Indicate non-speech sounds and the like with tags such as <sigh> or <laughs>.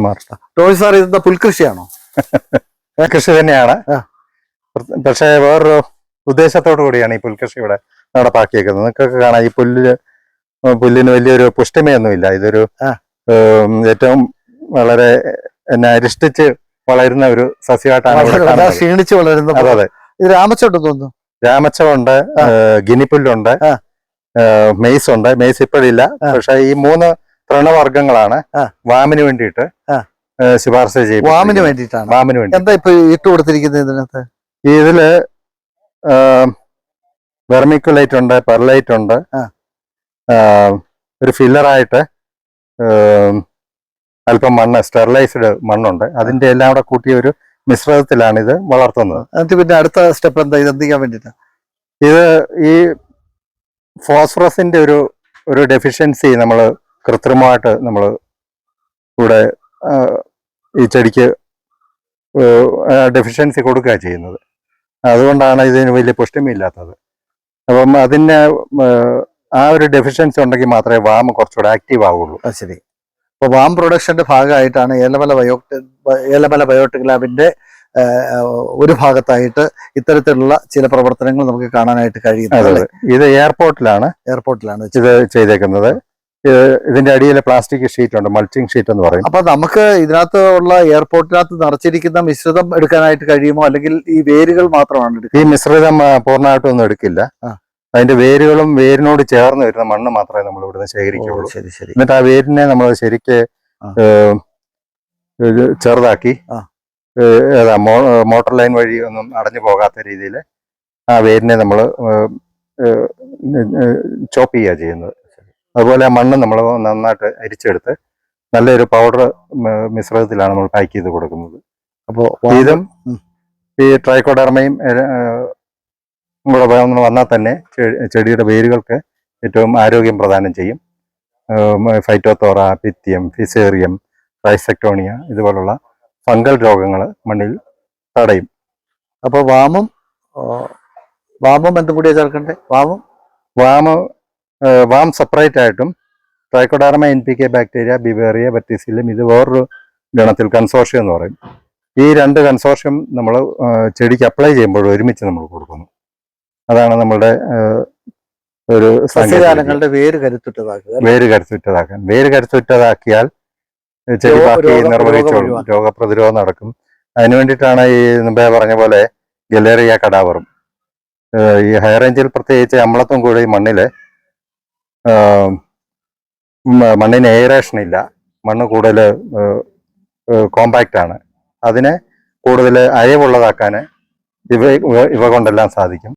മാറട്ടെ toy sir ഇതെന്താ പുൽകൃഷിയാണോ? <laughs> കൃഷി തന്നെയാണ്. പക്ഷേ വേറൊരു ഉദ്ദേശത്തോടു കൂടിയാണ് ഈ പുൽകൃഷി ഇവിടെ നടപ്പാക്കിയേക്കുന്നത്. നിങ്ങൾക്കൊക്കെ കാണാം ഈ പുല്ല് പുല്ലിന് വലിയൊരു പുഷ്ടിമയൊന്നുമില്ല. ഇതൊരു ഏറ്റവും വളരെ എന്നെ അരിഷ്ടിച്ച് വളരുന്ന ഒരു സസ്യമായിട്ടാണ് ക്ഷീണിച്ച് വളരുന്ന അതെ അതെ. ഇത് രാമച്ചോട്ട് തോന്നുന്നു. രാമച്ചമുണ്ട് ഉണ്ട് ഗിനിപ്പുല്ലുണ്ട്. മെയ്സ് ഉണ്ട് മെയ്സ് ഇപ്പോഴില്ല. പക്ഷെ ഈ മൂന്ന് തൃണവർഗങ്ങളാണ് ആ. വാമിന് വേണ്ടിയിട്ട്. ശുപാർശ ചെയ്യും വാമിന് വേണ്ടിയിട്ടാണ്. വാമിന് വേണ്ടി. എന്താ ഇപ്പൊ ഇട്ട് കൊടുത്തിരിക്കുന്നത് ഇതിനകത്ത്? ഇതിൽ വെർമിക്കുലൈറ്റ് ഉണ്ട് പെർലൈറ്റ് ഉണ്ട് ഒരു ഫില്ലറായിട്ട് അല്പം മണ്ണ് സ്റ്റെറിലൈസ്ഡ് മണ്ണുണ്ട്. അതിന്റെ എല്ലാം കൂടെ കൂട്ടിയ ഒരു മിശ്രിതത്തിലാണ് ഇത് വളർത്തുന്നത് എന്നിട്ട് പിന്നെ അടുത്ത സ്റ്റെപ്പ് എന്താ? ഇത് എന്തിക്കാൻ ചെയ്യാൻ ഇത് ഈ ഫോസ്ഫറസിന്റെ ഒരു ഒരു ഡെഫിഷ്യൻസി നമ്മൾ കൃത്രിമമായിട്ട് നമ്മൾ ഇവിടെ ഈ ചെടിക്ക് ഡെഫിഷ്യൻസി കൊടുക്കുക ചെയ്യുന്നത്. അതുകൊണ്ടാണ് ഇതിന് വലിയ പുഷ്ടിമില്ലാത്തത് അപ്പം അതിന് ആ, ഒരു ഡെഫിഷ്യൻസി ഉണ്ടെങ്കിൽ മാത്രമേ വാം കുറച്ചുകൂടെ ആക്റ്റീവ് ആവുള്ളൂ. അത് ശരി. അപ്പൊ വാം പ്രൊഡക്ഷന്റെ ഭാഗമായിട്ടാണ് ഏലമല ബയോട്ട് ഏലമല ബയോട്ടിക് ലാബിന്റെ ഒരു ഭാഗത്തായിട്ട് ഇത്തരത്തിലുള്ള ചില പ്രവർത്തനങ്ങൾ നമുക്ക് കാണാനായിട്ട് കഴിയുന്നത് ഇത് എയർപോർട്ടിലാണ് എയർപോർട്ടിലാണ് ഇത് ചെയ്തേക്കുന്നത്. ഇതിന്റെ അടിയിൽ പ്ലാസ്റ്റിക് ഷീറ്റ് ഉണ്ട് മൾച്ചിങ് ഷീറ്റ് എന്ന് പറയും. അപ്പൊ നമുക്ക് ഇതിനകത്ത് ഉള്ള എയർപോർട്ടിനകത്ത് നിറച്ചിരിക്കുന്ന മിശ്രിതം എടുക്കാനായിട്ട് കഴിയുമോ? അല്ലെങ്കിൽ ഈ വേരുകൾ മാത്രമാണ് ഈ മിശ്രിതം പൂർണമായിട്ടും ഒന്നും എടുക്കില്ല. അതിന്റെ വേരുകളും വേരിനോട് ചേർന്ന് വരുന്ന മണ്ണ് മാത്രമേ നമ്മൾ ഇവിടുന്ന് ശേഖരിക്കുള്ളൂ. ശരി ശരി. എന്നിട്ട് ആ വേരിനെ നമ്മൾ ശരിക്ക് ചെറുതാക്കി ഏതാ മോട്ടോർ ലൈൻ വഴി ഒന്നും അടഞ്ഞു പോകാത്ത രീതിയിൽ ആ വേരിനെ നമ്മൾ ചോപ്പ് ചെയ്യുക ചെയ്യുന്നത്. അതുപോലെ ആ മണ്ണ് നമ്മൾ നന്നായിട്ട് അരിച്ചെടുത്ത് നല്ലൊരു പൗഡർ മിശ്രിതത്തിലാണ് നമ്മൾ പാക്ക് ചെയ്ത് കൊടുക്കുന്നത്. അപ്പോൾ ഇതും ഈ ട്രൈക്കോഡർമയും കൂടെ വന്ന് വന്നാൽ തന്നെ ചെടിയുടെ വേരുകൾക്ക് ഏറ്റവും ആരോഗ്യം പ്രദാനം ചെയ്യും. ഫൈറ്റോത്തോറ പിത്യം ഫിസേറിയം റൈസെക്ടോണിയ ഇതുപോലുള്ള ഫംഗൽ രോഗങ്ങൾ മണ്ണിൽ തടയും. അപ്പോൾ വാമം വാമം എന്തും കൂടിയാണ് ചേർക്കണ്ടേ? വാമം? വാമ വാം സെപ്പറേറ്റ് ആയിട്ടും Trichoderma N P K bacteria Beauveria ബെറ്റിസിലും ഇത് വേറൊരു ഗണത്തിൽ കൺസോർഷ്യം എന്ന് പറയും. ഈ രണ്ട് കൺസോർഷ്യം നമ്മൾ ചെടിക്ക് അപ്ലൈ ചെയ്യുമ്പോൾ ഒരുമിച്ച് നമ്മൾ കൊടുക്കുന്നു. അതാണ് നമ്മളുടെ ഒരു സംവിധാനങ്ങളുടെ സസ്യജാലങ്ങളുടെ വേര് കരുത്തുറ്റതാക്കുക? വേര് കരുത്തുറ്റതാക്കാൻ. വേര് കരുത്തുറ്റതാക്കിയാൽ ചെടി ബാക്കി നിർവഹിച്ചോളും രോഗപ്രതിരോധം നടക്കും. അതിനു വേണ്ടിയിട്ടാണ് ഈ മുമ്പേ പറഞ്ഞ പോലെ ഗലേറിയ കടാവറും. ഈ ഹൈറേഞ്ചിൽ പ്രത്യേകിച്ച് അമ്ലത്വം കൂടി മണ്ണിൽ മണ്ണിന് എയറേഷൻ ഇല്ല. മണ്ണ് കൂടുതൽ കോമ്പാക്റ്റ് ആണ്. അതിനെ കൂടുതൽ അയവുള്ളതാക്കാൻ ഇവ ഇവ കൊണ്ടെല്ലാം സാധിക്കും.